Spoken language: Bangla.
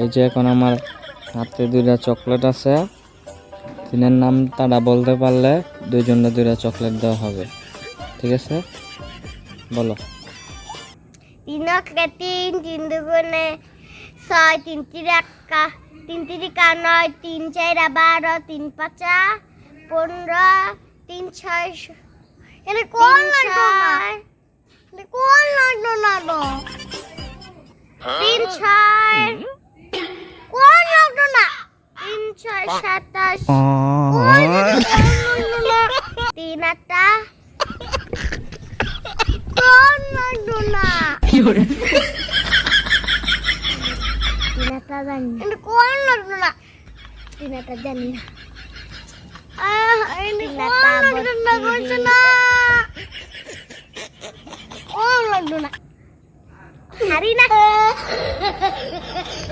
এই যে এখন আমার হাতে দুইটা চকলেট আছে। তিনের নাম তারা বলতে পারলে দুইজনে দুইটা চকলেট দেওয়া হবে। ঠিক আছে? বলো। তিন অক্ষে তিন তিন দুগুণে ছয় তিন তিরাক্কা তিন তিরিকা নয় তিন চাইরা বারো তিন পাঁচা পনেরো তিন ছয় এটা কোন লাগতো না? ছয় কোন লাগতো না তিন ছয় কোন লাগতো না? তিন ছয় সাতাশ। কোন তিন আটটা কোন লাগতো তিন আটটা জানি না। এটা কোন লাগতো তিন আটটা জানি না। আহ, এটা Ha ha ha!